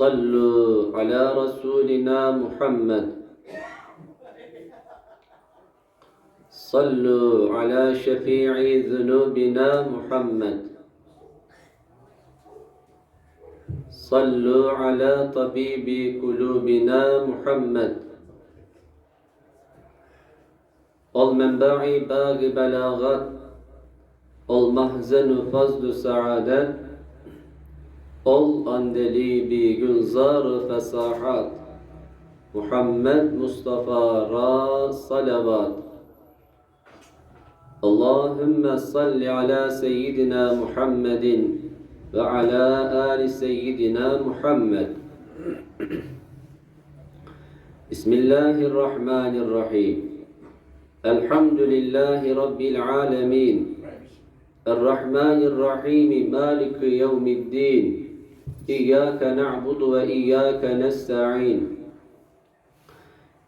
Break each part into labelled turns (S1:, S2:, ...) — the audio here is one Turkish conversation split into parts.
S1: صلوا على رسولنا محمد. صلوا على شفيع ذنوبنا محمد. صلوا على طبيب قلوبنا محمد. Ol menba'i bâg belâgat Ol mahzen Ol andeli bi günzar fesahat. Muhammed Mustafa ra salavat. Allahümme salli ala seyyidina Muhammedin ve ala ali seyyidina Muhammed. Bismillahirrahmanirrahim. Elhamdülillahi Rabbil alemin. Errahmanirrahim. Maliki yevmiddin. إياك نعبد وإياك نستعين.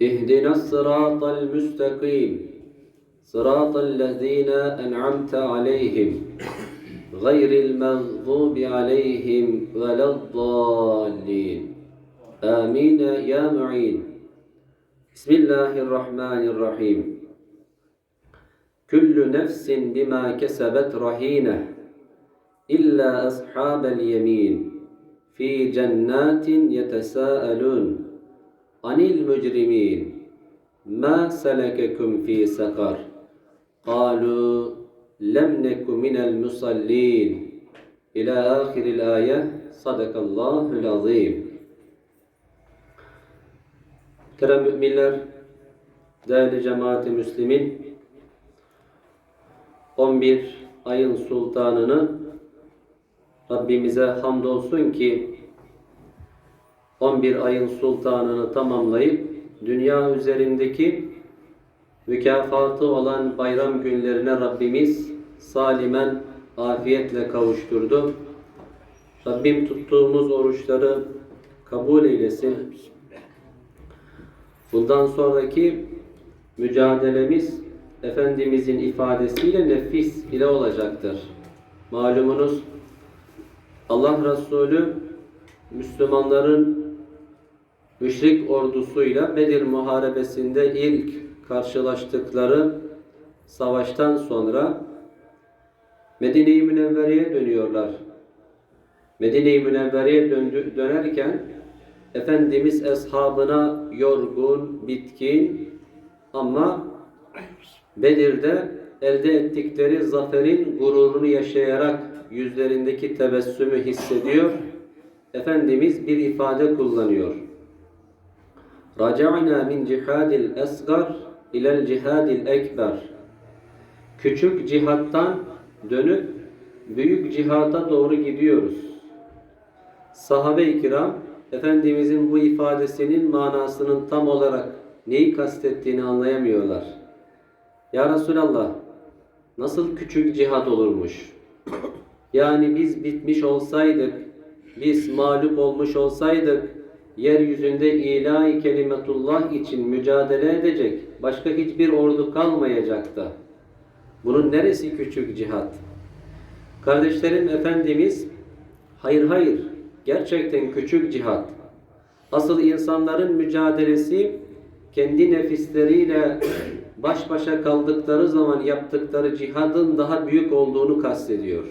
S1: اهدنا الصراط المستقيم. صراط الذين أنعمت عليهم. غير المغضوب عليهم ولا الضالين. آمين يا معين. بسم الله الرحمن الرحيم. كل نفس بما كسبت رهينة إلا أصحاب اليمين. fi cennatin yetesâelûn anil mücrimin. Ma selekekum fi sakar qalu lem neku minel musallin. İla ahiril ayet sadakallahul azim Kerem müminler, değerli cemaati müslimin 11 ayın sultanını Rabbimize hamdolsun ki 11 ayın sultanını tamamlayıp dünya üzerindeki mükafatı olan bayram günlerine Rabbimiz salimen afiyetle kavuşturdu. Rabbim tuttuğumuz oruçları kabul eylesin. Bundan sonraki mücadelemiz Efendimizin ifadesiyle nefis ile olacaktır. Malumunuz Allah Resulü Müslümanların müşrik ordusuyla Bedir Muharebesi'nde ilk karşılaştıkları savaştan sonra Medine-i Münevvere'ye dönüyorlar. Medine-i Münevvere'ye dönerken Efendimiz eshabına yorgun, bitkin ama Bedir'de elde ettikleri zaferin gururunu yaşayarak yüzlerindeki tebessümü hissediyor. Efendimiz bir ifade kullanıyor. Raca'na min cihadil esgar ilel cihadil ekber. Küçük cihattan dönüp büyük cihata doğru gidiyoruz. Sahabe-i kiram Efendimizin bu ifadesinin manasının tam olarak neyi kastettiğini anlayamıyorlar. Ya Resulallah nasıl küçük cihat olurmuş? Yani biz bitmiş olsaydık, biz mağlup olmuş olsaydık, yeryüzünde ilahi kelimetullah için mücadele edecek başka hiçbir ordu kalmayacaktı. Bunun neresi küçük cihat? Kardeşlerim Efendimiz, hayır hayır, gerçekten küçük cihat. Asıl insanların mücadelesi kendi nefisleriyle baş başa kaldıkları zaman yaptıkları cihadın daha büyük olduğunu kastediyor.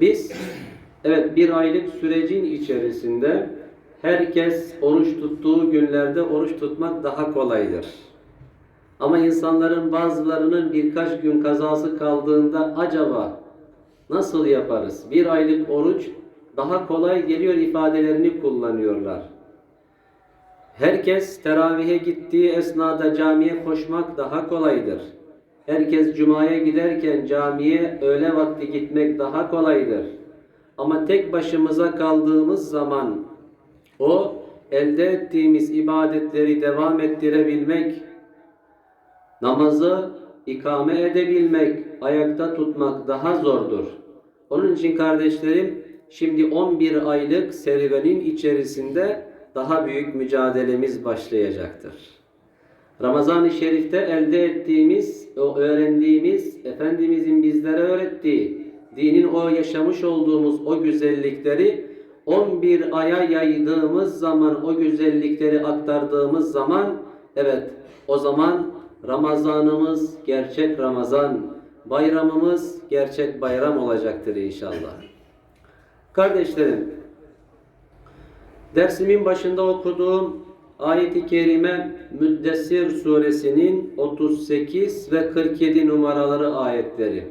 S1: Biz evet bir aylık sürecin içerisinde herkes oruç tuttuğu günlerde oruç tutmak daha kolaydır. Ama insanların bazılarının birkaç gün kazası kaldığında acaba nasıl yaparız? Bir aylık oruç daha kolay geliyor ifadelerini kullanıyorlar. Herkes teravihe gittiği esnada camiye koşmak daha kolaydır. Herkes cumaya giderken camiye öğle vakti gitmek daha kolaydır. Ama tek başımıza kaldığımız zaman o elde ettiğimiz ibadetleri devam ettirebilmek, namazı ikame edebilmek, ayakta tutmak daha zordur. Onun için kardeşlerim şimdi 11 aylık serüvenin içerisinde daha büyük mücadelemiz başlayacaktır. Ramazan-ı Şerif'te elde ettiğimiz, o öğrendiğimiz, Efendimizin bizlere öğrettiği, dinin o yaşamış olduğumuz o güzellikleri 11 aya yaydığımız zaman, o güzellikleri aktardığımız zaman, evet o zaman Ramazanımız gerçek Ramazan, bayramımız gerçek bayram olacaktır inşallah. Kardeşlerim, dersimin başında okuduğum ayeti kerime Müddessir suresinin 38 ve 47 numaraları ayetleri.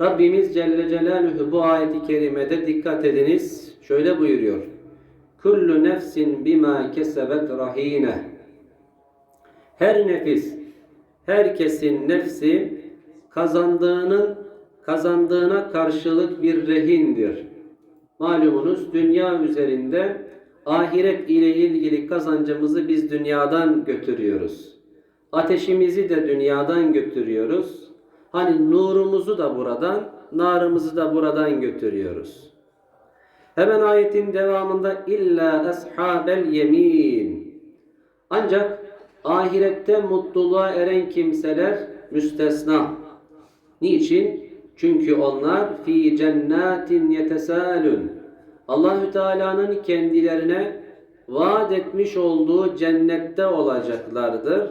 S1: Rabbimiz Celle Celaluhu bu ayeti kerimede dikkat ediniz. Şöyle buyuruyor. Kullu nefsin bima kesebet rahine. Her nefis, herkesin nefsi kazandığının kazandığına karşılık bir rehindir. Malumunuz dünya üzerinde ahiret ile ilgili kazancımızı biz dünyadan götürüyoruz. Ateşimizi de dünyadan götürüyoruz. Hani nurumuzu da buradan, narımızı da buradan götürüyoruz. Hemen ayetin devamında illa ashabel yemin. Ancak ahirette mutluluğa eren kimseler müstesna. Niçin? Çünkü onlar fi cennetin yetesalun. Allahü Teala'nın kendilerine vaat etmiş olduğu cennette olacaklardır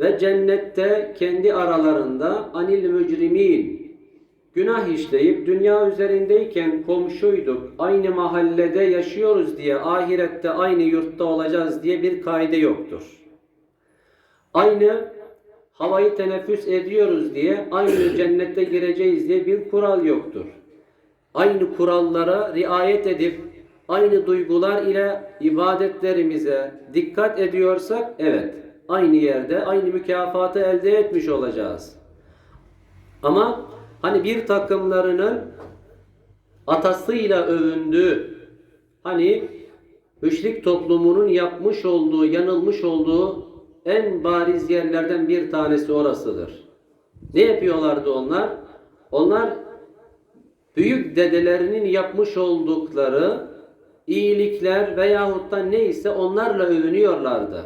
S1: ve cennette kendi aralarında anil mücrimin günah işleyip dünya üzerindeyken komşuyduk, aynı mahallede yaşıyoruz diye ahirette aynı yurtta olacağız diye bir kaide yoktur. Aynı havayı teneffüs ediyoruz diye aynı cennette gireceğiz diye bir kural yoktur. Aynı kurallara riayet edip aynı duygular ile ibadetlerimize dikkat ediyorsak evet aynı yerde aynı mükafatı elde etmiş olacağız. Ama hani bir takımlarının atasıyla övündüğü hani müşrik toplumunun yapmış olduğu, yanılmış olduğu en bariz yerlerden bir tanesi orasıdır. Ne yapıyorlardı onlar? Onlar büyük dedelerinin yapmış oldukları iyilikler veyahut da neyse onlarla övünüyorlardı.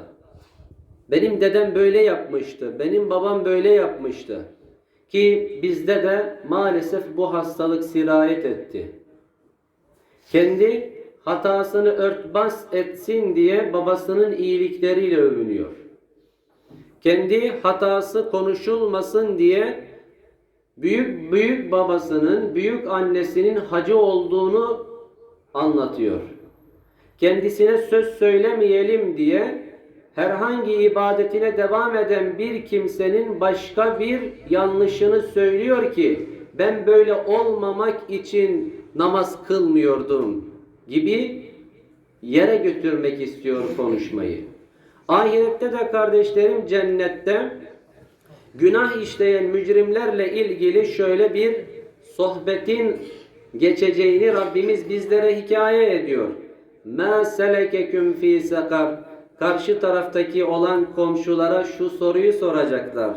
S1: Benim dedem böyle yapmıştı, benim babam böyle yapmıştı. Ki bizde de maalesef bu hastalık sirayet etti. Kendi hatasını örtbas etsin diye babasının iyilikleriyle övünüyor. Kendi hatası konuşulmasın diye büyük büyük babasının, büyük annesinin hacı olduğunu anlatıyor. Kendisine söz söylemeyelim diye herhangi ibadetine devam eden bir kimsenin başka bir yanlışını söylüyor ki ben böyle olmamak için namaz kılmıyordum gibi yere götürmek istiyor konuşmayı. Ahirette de kardeşlerim cennette günah işleyen mücrimlerle ilgili şöyle bir sohbetin geçeceğini Rabbimiz bizlere hikaye ediyor. مَا سَلَكَكُمْ ف۪ي sakar. Karşı taraftaki olan komşulara şu soruyu soracaklar.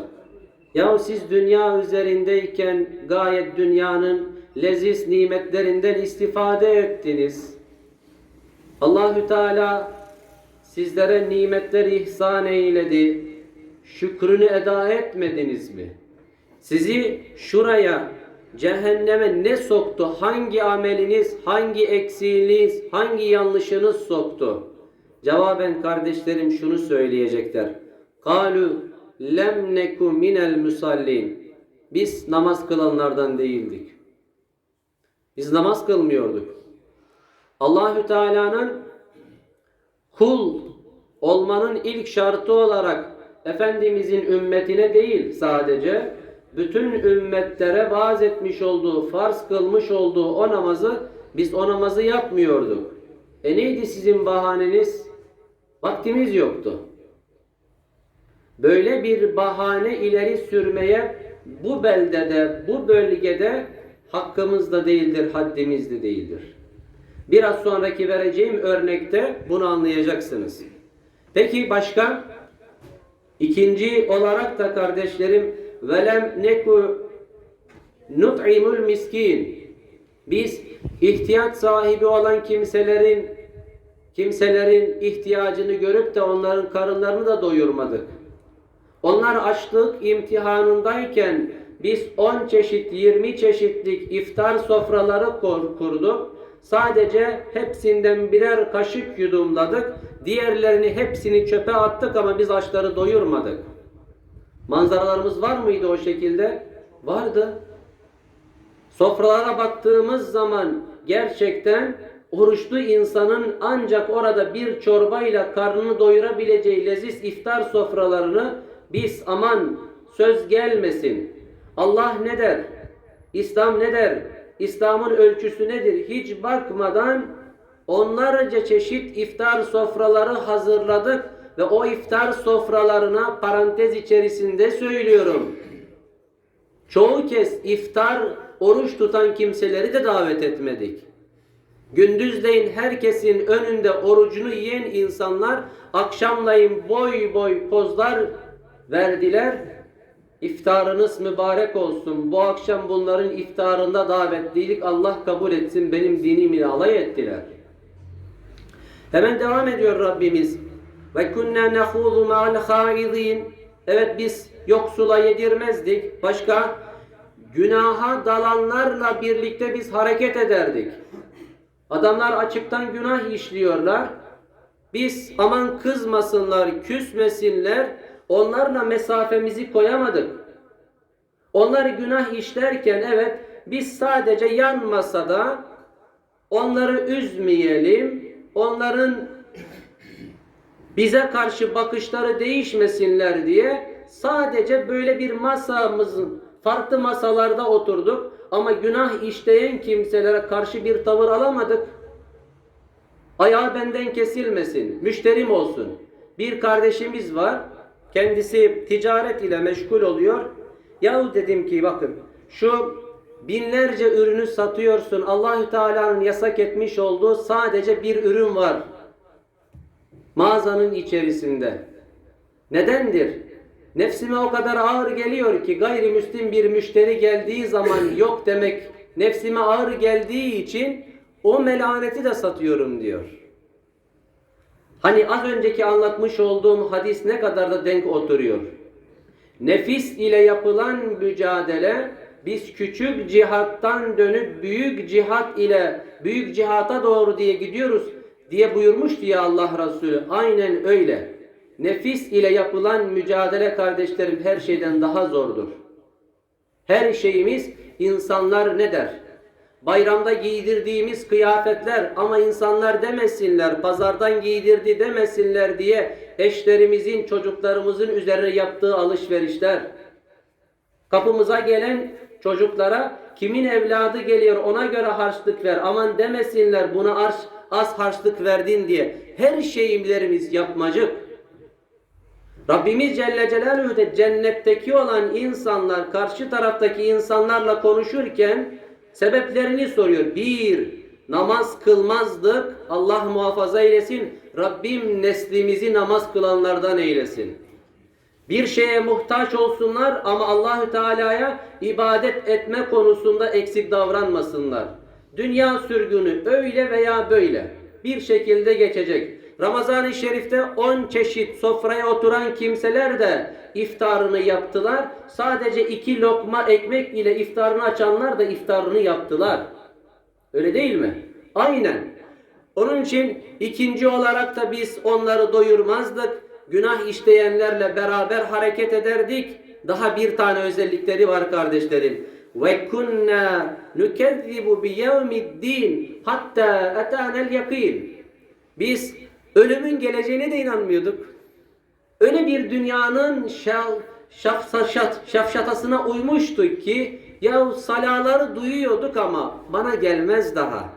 S1: Ya siz dünya üzerindeyken gayet dünyanın leziz nimetlerinden istifade ettiniz. Allahü Teala sizlere nimetler ihsan eyledi. Şükrünü eda etmediniz mi? Sizi şuraya cehenneme ne soktu? Hangi ameliniz, hangi eksiğiniz, hangi yanlışınız soktu? Cevaben kardeşlerim şunu söyleyecekler. Kalu lem neku minel musallin. Biz namaz kılanlardan değildik. Biz namaz kılmıyorduk. Allahü Teala'nın kul olmanın ilk şartı olarak Efendimizin ümmetine değil sadece bütün ümmetlere vaaz etmiş olduğu, farz kılmış olduğu o namazı biz o namazı yapmıyorduk. E neydi sizin bahaneniz? Vaktimiz yoktu. Böyle bir bahane ileri sürmeye bu beldede, bu bölgede hakkımız da değildir, haddimiz de değildir. Biraz sonraki vereceğim örnekte bunu anlayacaksınız. Peki başka? İkinci olarak da kardeşlerim velem neku nut'imul miskin. Biz ihtiyaç sahibi olan kimselerin kimselerin ihtiyacını görüp de onların karınlarını da doyurmadık. Onlar açlık imtihanındayken biz 10 çeşit 20 çeşitlik iftar sofraları kur- kurduk. Sadece hepsinden birer kaşık yudumladık. Diğerlerini hepsini çöpe attık ama biz açları doyurmadık. Manzaralarımız var mıydı o şekilde? Vardı. Sofralara baktığımız zaman gerçekten oruçlu insanın ancak orada bir çorbayla karnını doyurabileceği leziz iftar sofralarını biz aman söz gelmesin. Allah ne der? İslam ne der? İslam'ın ölçüsü nedir? Hiç bakmadan onlarca çeşit iftar sofraları hazırladık ve o iftar sofralarına parantez içerisinde söylüyorum. Çoğu kez iftar oruç tutan kimseleri de davet etmedik. Gündüzleyin herkesin önünde orucunu yiyen insanlar akşamleyin boy boy pozlar verdiler. İftarınız mübarek olsun. Bu akşam bunların iftarında davetliydik. Allah kabul etsin. Benim dinimi alay ettiler. Hemen devam ediyor Rabbimiz. Ve kunna nahuzu ma'al haidin. Evet biz yoksula yedirmezdik. Başka günaha dalanlarla birlikte biz hareket ederdik. Adamlar açıktan günah işliyorlar. Biz aman kızmasınlar, küsmesinler. Onlarla mesafemizi koyamadık. Onlar günah işlerken evet biz sadece yan masada onları üzmeyelim. Onların bize karşı bakışları değişmesinler diye sadece böyle bir masamızın farklı masalarda oturduk ama günah işleyen kimselere karşı bir tavır alamadık. Ayağı benden kesilmesin, müşterim olsun. Bir kardeşimiz var, kendisi ticaret ile meşgul oluyor. Yahu dedim ki bakın şu binlerce ürünü satıyorsun. Allahü Teala'nın yasak etmiş olduğu sadece bir ürün var mağazanın içerisinde. Nedendir? Nefsime o kadar ağır geliyor ki gayrimüslim bir müşteri geldiği zaman yok demek nefsime ağır geldiği için o melaneti de satıyorum diyor. Hani az önceki anlatmış olduğum hadis ne kadar da denk oturuyor. Nefis ile yapılan mücadele biz küçük cihattan dönüp büyük cihat ile büyük cihata doğru diye gidiyoruz diye buyurmuştu ya Allah Resulü. Aynen öyle. Nefis ile yapılan mücadele kardeşlerim her şeyden daha zordur. Her şeyimiz insanlar ne der? Bayramda giydirdiğimiz kıyafetler ama insanlar demesinler, pazardan giydirdi demesinler diye eşlerimizin, çocuklarımızın üzerine yaptığı alışverişler. Kapımıza gelen çocuklara kimin evladı geliyor ona göre harçlık ver. Aman demesinler buna az harçlık verdin diye. Her şeylerimiz yapmacık. Rabbimiz Celle Celaluhu de cennetteki olan insanlar karşı taraftaki insanlarla konuşurken sebeplerini soruyor. Bir, namaz kılmazdık. Allah muhafaza eylesin. Rabbim neslimizi namaz kılanlardan eylesin. Bir şeye muhtaç olsunlar ama Allahü Teala'ya ibadet etme konusunda eksik davranmasınlar. Dünya sürgünü öyle veya böyle bir şekilde geçecek. Ramazan-ı Şerif'te 10 çeşit sofraya oturan kimseler de iftarını yaptılar. Sadece iki lokma ekmek ile iftarını açanlar da iftarını yaptılar. Öyle değil mi? Aynen. Onun için ikinci olarak da biz onları doyurmazdık. Günah işleyenlerle beraber hareket ederdik. Daha bir tane özellikleri var kardeşlerim. Ve kunna nukezzibu bi yevmiddin hatta atana'l yakin. Biz ölümün geleceğine de inanmıyorduk. Öyle bir dünyanın şaf, şafşat, şafşatasına uymuştuk ki ya salaları duyuyorduk ama bana gelmez daha.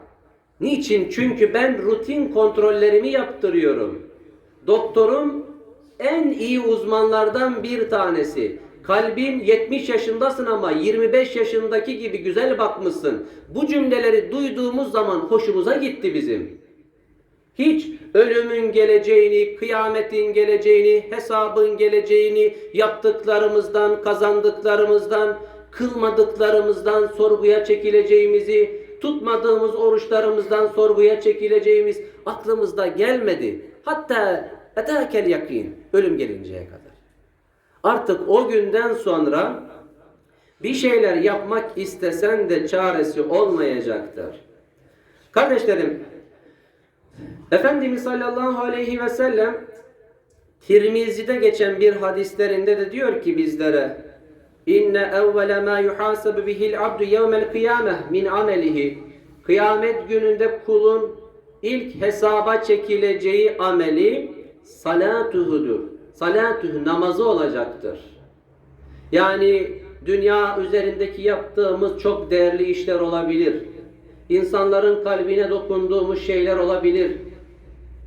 S1: Niçin? Çünkü ben rutin kontrollerimi yaptırıyorum. Doktorum en iyi uzmanlardan bir tanesi. Kalbin 70 yaşındasın ama 25 yaşındaki gibi güzel bakmışsın. Bu cümleleri duyduğumuz zaman hoşumuza gitti bizim. Hiç ölümün geleceğini, kıyametin geleceğini, hesabın geleceğini, yaptıklarımızdan, kazandıklarımızdan, kılmadıklarımızdan sorguya çekileceğimizi, tutmadığımız oruçlarımızdan sorguya çekileceğimiz aklımızda gelmedi. Hatta etekel yakin, ölüm gelinceye kadar. Artık o günden sonra bir şeyler yapmak istesen de çaresi olmayacaktır. Kardeşlerim, Efendimiz sallallahu aleyhi ve sellem Tirmizi'de geçen bir hadislerinde de diyor ki bizlere İnne evvele ma yuhasabu bihil abdu yevmel kıyameh min amelihi Kıyamet gününde kulun ilk hesaba çekileceği ameli salatuhudur. Salatuhu namazı olacaktır. Yani dünya üzerindeki yaptığımız çok değerli işler olabilir. İnsanların kalbine dokunduğumuz şeyler olabilir.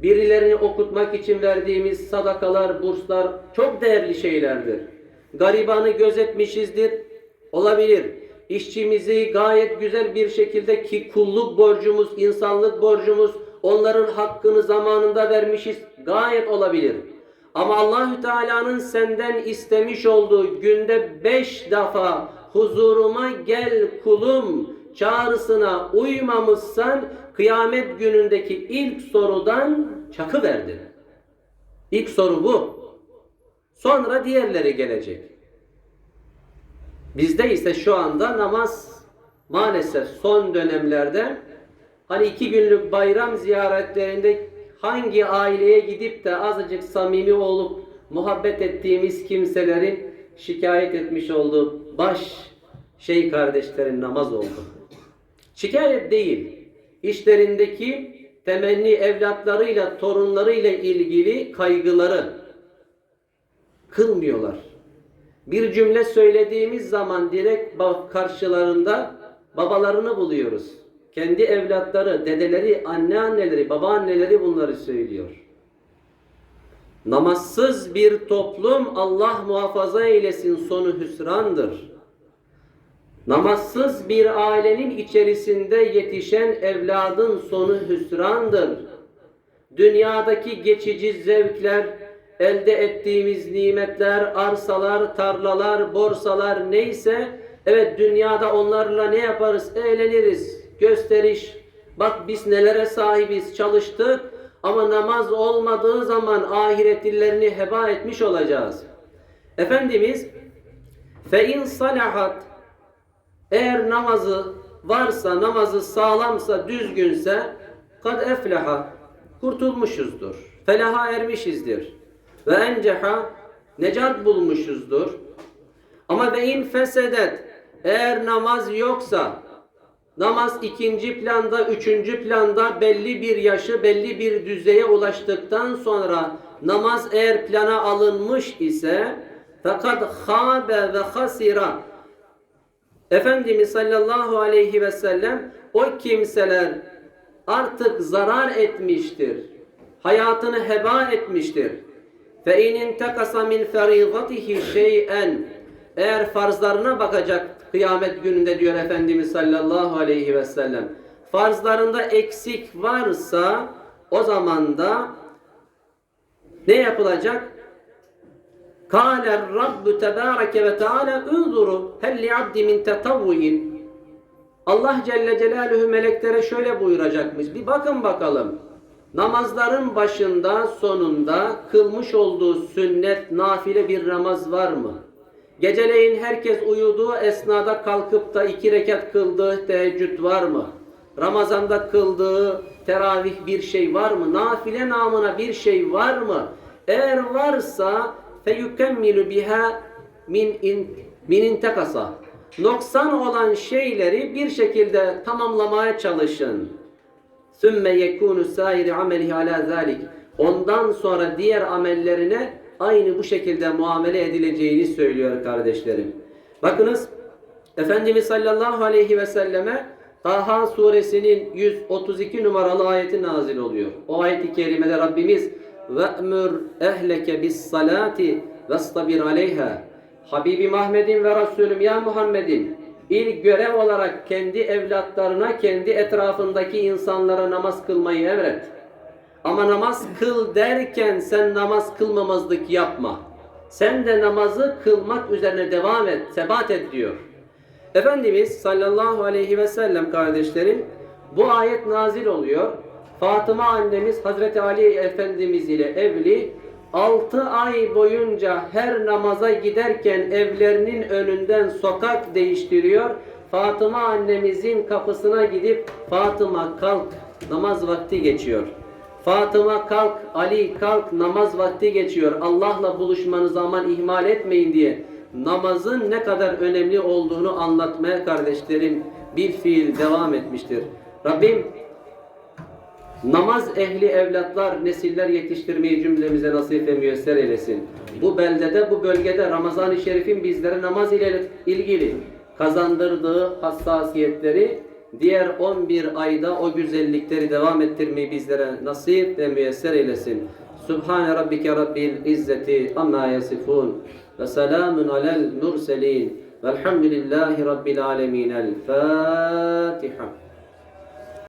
S1: Birilerini okutmak için verdiğimiz sadakalar, burslar çok değerli şeylerdir. Garibanı gözetmişizdir. Olabilir. İşçimizi gayet güzel bir şekilde ki kulluk borcumuz, insanlık borcumuz, onların hakkını zamanında vermişiz. Gayet olabilir. Ama Allahü Teala'nın senden istemiş olduğu günde beş defa huzuruma gel kulum çağrısına uymamışsan kıyamet günündeki ilk sorudan çakı verdin. İlk soru bu. Sonra diğerleri gelecek. Bizde ise şu anda namaz maalesef son dönemlerde hani iki günlük bayram ziyaretlerinde hangi aileye gidip de azıcık samimi olup muhabbet ettiğimiz kimselerin şikayet etmiş olduğu baş şey kardeşlerin namaz oldu. Şikayet değil. İşlerindeki temenni evlatlarıyla, torunlarıyla ilgili kaygıları kılmıyorlar. Bir cümle söylediğimiz zaman direkt karşılarında babalarını buluyoruz. Kendi evlatları, dedeleri, anneanneleri, babaanneleri bunları söylüyor. Namazsız bir toplum Allah muhafaza eylesin sonu hüsrandır. Namazsız bir ailenin içerisinde yetişen evladın sonu hüsrandır. Dünyadaki geçici zevkler, elde ettiğimiz nimetler, arsalar, tarlalar, borsalar neyse, evet dünyada onlarla ne yaparız? Eğleniriz, gösteriş. Bak biz nelere sahibiz, çalıştık ama namaz olmadığı zaman ahiret heba etmiş olacağız. Efendimiz fe in salahat eğer namazı varsa, namazı sağlamsa, düzgünse kad efleha kurtulmuşuzdur. Felaha ermişizdir. Ve enceha necat bulmuşuzdur. Ama ve in fesedet eğer namaz yoksa namaz ikinci planda, üçüncü planda belli bir yaşı, belli bir düzeye ulaştıktan sonra namaz eğer plana alınmış ise fakat habe ve hasira Efendimiz sallallahu aleyhi ve sellem o kimseler artık zarar etmiştir. Hayatını heba etmiştir. Fe in intakasa min feridatihi şey'en eğer farzlarına bakacak kıyamet gününde diyor Efendimiz sallallahu aleyhi ve sellem. Farzlarında eksik varsa o zaman da ne yapılacak? Tebâreke ve teâlâ unzuru hel li abdi min tetavvuin. Allah Celle Celaluhu meleklere şöyle buyuracakmış. Bir bakın bakalım. Namazların başında sonunda kılmış olduğu sünnet nafile bir namaz var mı? Geceleyin herkes uyuduğu esnada kalkıp da iki rekat kıldığı teheccüd var mı? Ramazanda kıldığı teravih bir şey var mı? Nafile namına bir şey var mı? Eğer varsa feyukemmilu biha min in, min intekasa. Noksan olan şeyleri bir şekilde tamamlamaya çalışın. Sümme yekunu sairi amelihi ala zalik. Ondan sonra diğer amellerine aynı bu şekilde muamele edileceğini söylüyor kardeşlerim. Bakınız Efendimiz sallallahu aleyhi ve selleme Taha suresinin 132 numaralı ayeti nazil oluyor. O ayet-i kerimede Rabbimiz ve'mür ehleke bis salati vestabir aleyha Habibi Mahmed'in ve Resulüm ya Muhammed'in ilk görev olarak kendi evlatlarına, kendi etrafındaki insanlara namaz kılmayı emret. Ama namaz kıl derken sen namaz kılmamazlık yapma. Sen de namazı kılmak üzerine devam et, sebat et diyor. Efendimiz sallallahu aleyhi ve sellem kardeşlerim bu ayet nazil oluyor. Fatıma annemiz Hazreti Ali Efendimiz ile evli 6 ay boyunca her namaza giderken evlerinin önünden sokak değiştiriyor. Fatıma annemizin kapısına gidip Fatıma kalk namaz vakti geçiyor. Fatıma kalk, Ali kalk namaz vakti geçiyor. Allah'la buluşmanızı aman ihmal etmeyin diye namazın ne kadar önemli olduğunu anlatmaya kardeşlerim bir fiil devam etmiştir. Rabbim namaz ehli evlatlar, nesiller yetiştirmeyi cümlemize nasip ve müyesser eylesin. Bu beldede, bu bölgede Ramazan-ı Şerif'in bizlere namaz ile ilgili kazandırdığı hassasiyetleri diğer 11 ayda o güzellikleri devam ettirmeyi bizlere nasip ve müyesser eylesin. Subhane rabbike rabbil izzeti amma yasifun ve selamun alel murselin velhamdülillahi rabbil alemin. El Fatiha.